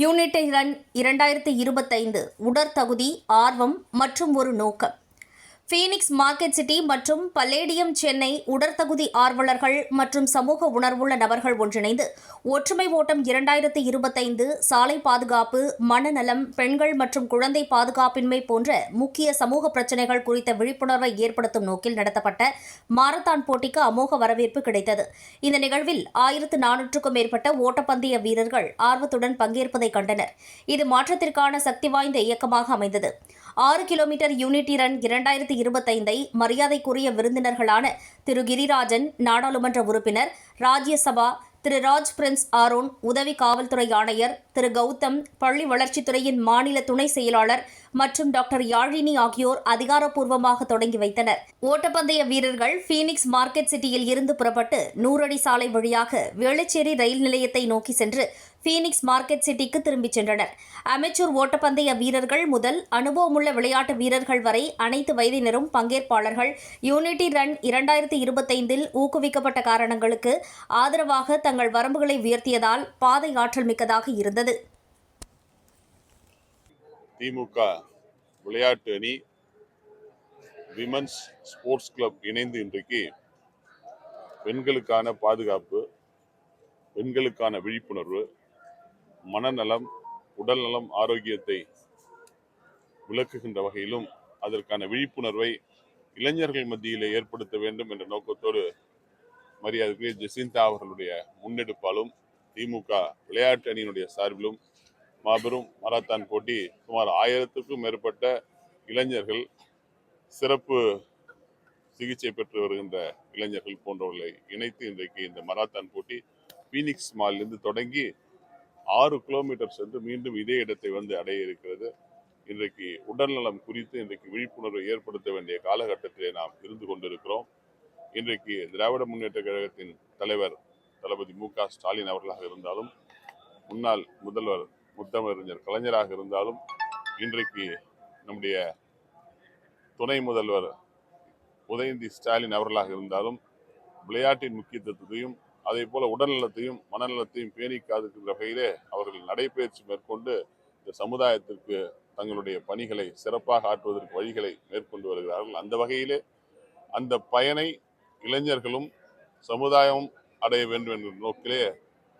Unit run இரண்டாயிரத்தி இருபத்தைந்து உடற்தகுதி ஆர்வம் மற்றும் ஒரு நோக்கம். ஃபீனிக்ஸ் மார்க்கெட் சிட்டி மற்றும் பல்லேடியம் சென்னை உடற்தகுதி ஆர்வலர்கள் மற்றும் சமூக உணர்வுள்ள நபர்கள் ஒன்றிணைந்து ஒற்றுமை ஓட்டம் இரண்டாயிரத்தி இருபத்தைந்து சாலை பாதுகாப்பு மனநலம் பெண்கள் மற்றும் குழந்தை பாதுகாப்பின்மை போன்ற முக்கிய சமூக பிரச்சினைகள் குறித்த விழிப்புணர்வை ஏற்படுத்தும் நோக்கில் நடத்தப்பட்ட மாரத்தான் போட்டிக்கு அமோக வரவேற்பு கிடைத்தது. இந்த நிகழ்வில் ஆயிரத்து நானூற்றுக்கும் மேற்பட்ட ஓட்டப்பந்தய வீரர்கள் ஆர்வத்துடன் பங்கேற்பதை கண்டனர். இது மாற்றத்திற்கான சக்தி வாய்ந்த இயக்கமாக அமைந்தது. ஆறு கிலோமீட்டர் யூனிட்டி ரன் இரண்டாயிரத்தி இருபத்தைந்தை மரியாதைக்குரிய விருந்தினர்களான திரு கிரிராஜன் நாடாளுமன்ற உறுப்பினர் ராஜ்யசபா திரு ராஜ் பிரின்ஸ் ஆரோன் உதவி காவல்துறை ஆணையர் திரு கௌதம் பள்ளி வளர்ச்சித்துறையின் மாநில துணை செயலாளர் மற்றும் டாக்டர் யாழினி ஆகியோர் அதிகாரப்பூர்வமாக தொடங்கி வைத்தனர். ஓட்டப்பந்தய வீரர்கள் ஃபீனிக்ஸ் மார்க்கெட் சிட்டியில் இருந்து புறப்பட்டு நூறடி சாலை வழியாக வேளச்சேரி ரயில் நிலையத்தை நோக்கி சென்று ஃபீனிக்ஸ் மார்க்கெட் சிட்டிக்கு திரும்பிச் சென்றனர். அமெச்சூர் ஓட்டப்பந்தய வீரர்கள் முதல் அனுபவமுள்ள விளையாட்டு வீரர்கள் வரை அனைத்து வயதினரும் பங்கேற்பாளர்கள். யூனிட்டி ரன் இரண்டாயிரத்தி இருபத்தைந்தில் ஊக்குவிக்கப்பட்ட காரணங்களுக்கு ஆதரவாக தங்கள் வரம்புகளை உயர்த்தியதால் பாதை ஆற்றல் மிக்கதாக இருந்தது. திமுக விளையாட்டு அணி விமன்ஸ் ஸ்போர்ட்ஸ் கிளப் இணைந்து இன்றைக்கு பெண்களுக்கான பாதுகாப்பு பெண்களுக்கான விழிப்புணர்வு மனநலம் உடல்நலம் ஆரோக்கியத்தை விளக்குகின்ற வகையிலும் அதற்கான விழிப்புணர்வை இளைஞர்கள் மத்தியிலே ஏற்படுத்த வேண்டும் என்ற நோக்கத்தோடு மரியாதைக்குரிய ஜெசிந்தா அவர்களுடைய முன்னெடுப்பாலும் திமுக விளையாட்டு அணியினுடைய சார்பிலும் மாபெரும் மராத்தான் போட்டி சுமார் ஆயிரத்துக்கும் மேற்பட்ட இளைஞர்கள் சிறப்பு சிகிச்சை பெற்று வருகின்ற இளைஞர்கள் போன்றவர்களை இணைத்து இன்றைக்கு இந்த மராத்தான் போட்டி பீனிக்ஸ் மாலிலிருந்து தொடங்கி ஆறு கிலோமீட்டர் சென்று மீண்டும் இதே இடத்தை வந்து அடைய இருக்கிறது. இன்றைக்கு உடல்நலம் குறித்து இன்றைக்கு விழிப்புணர்வை ஏற்படுத்த வேண்டிய காலகட்டத்திலே நாம் இருந்து கொண்டிருக்கிறோம். இன்றைக்கு திராவிட முன்னேற்ற கழகத்தின் தலைவர் தளபதி மு ஸ்டாலின் அவர்களாக இருந்தாலும் முன்னாள் முதல்வர் முத்தமிழறிஞர் கலைஞராக இருந்தாலும் இன்றைக்கு நம்முடைய துணை முதல்வர் உதயநிதி ஸ்டாலின் அவர்களாக இருந்தாலும் விளையாட்டின் முக்கியத்துவத்தையும் அதே போல உடல்நலத்தையும் மனநலத்தையும் பேணி காதுக்கின்ற வகையிலே அவர்கள் நடைபயிற்சி மேற்கொண்டு இந்த சமுதாயத்திற்கு தங்களுடைய பணிகளை சிறப்பாக ஆற்றுவதற்கு வழிகளை மேற்கொண்டு வருகிறார்கள். அந்த வகையிலே அந்த பயனை இளைஞர்களும் சமுதாயமும் அடைய வேண்டும் என்ற நோக்கிலே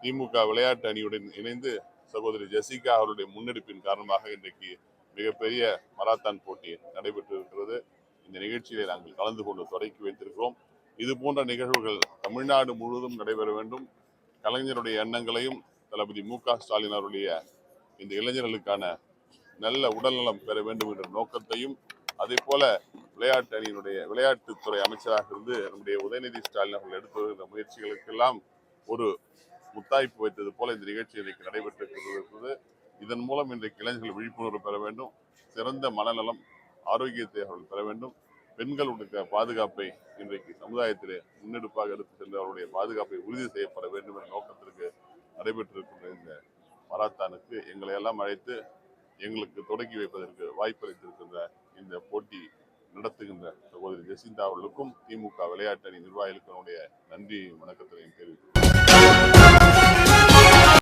திமுக விளையாட்டு அணியுடன் இணைந்து சகோதரி ஜெசிகா அவருடைய முன்னெடுப்பின் காரணமாக இன்றைக்கு மிகப்பெரிய மராத்தான் போட்டி நடைபெற்று இருக்கிறது இந்த நிகழ்ச்சியை நாங்கள் கலந்து கொண்டு தொடக்கி வைத்திருக்கிறோம். இது போன்ற நிகழ்வுகள் தமிழ்நாடு முழுவதும் நடைபெற வேண்டும். கலைஞருடைய எண்ணங்களையும் தளபதி மு க ஸ்டாலின் அவருடைய இந்த இளைஞர்களுக்கான நல்ல உடல்நலம் பெற வேண்டும் என்ற நோக்கத்தையும் அதே போல விளையாட்டு அணியினுடைய விளையாட்டுத்துறை அமைச்சராக இருந்து நம்முடைய உதயநிதி ஸ்டாலின் அவர்கள் எடுத்து வருகின்ற முயற்சிகளுக்கெல்லாம் ஒரு முத்தாய்ப்பு வைத்தது போல இந்த நிகழ்ச்சி இன்றைக்கு நடைபெற்று இருக்கிறது இதன் மூலம் இன்றைக்கு இளைஞர்கள் விழிப்புணர்வு பெற வேண்டும். சிறந்த மனநலம் ஆரோக்கியத்தை அவர்கள் பெற வேண்டும். பெண்களுடைய பாதுகாப்பை இன்றைக்கு சமுதாயத்திலே முன்னெடுப்பாக எடுத்து சென்று அவருடைய பாதுகாப்பை உறுதி செய்யப்பட வேண்டும் என்ற நோக்கத்திற்கு நடைபெற்றிருக்கின்ற இந்த மராத்தானுக்கு எங்களை எல்லாம் அழைத்து எங்களுக்கு தொடக்கி வைப்பதற்கு வாய்ப்பளித்திருக்கின்ற இந்த போட்டி நடத்துகின்ற சகோதரி ஜெசிந்தா அவர்களுக்கும் திமுக விளையாட்டு அணி நிர்வாகிகளுக்கும் நன்றி வணக்கத்தினையும் தெரிவித்துள்ளேன்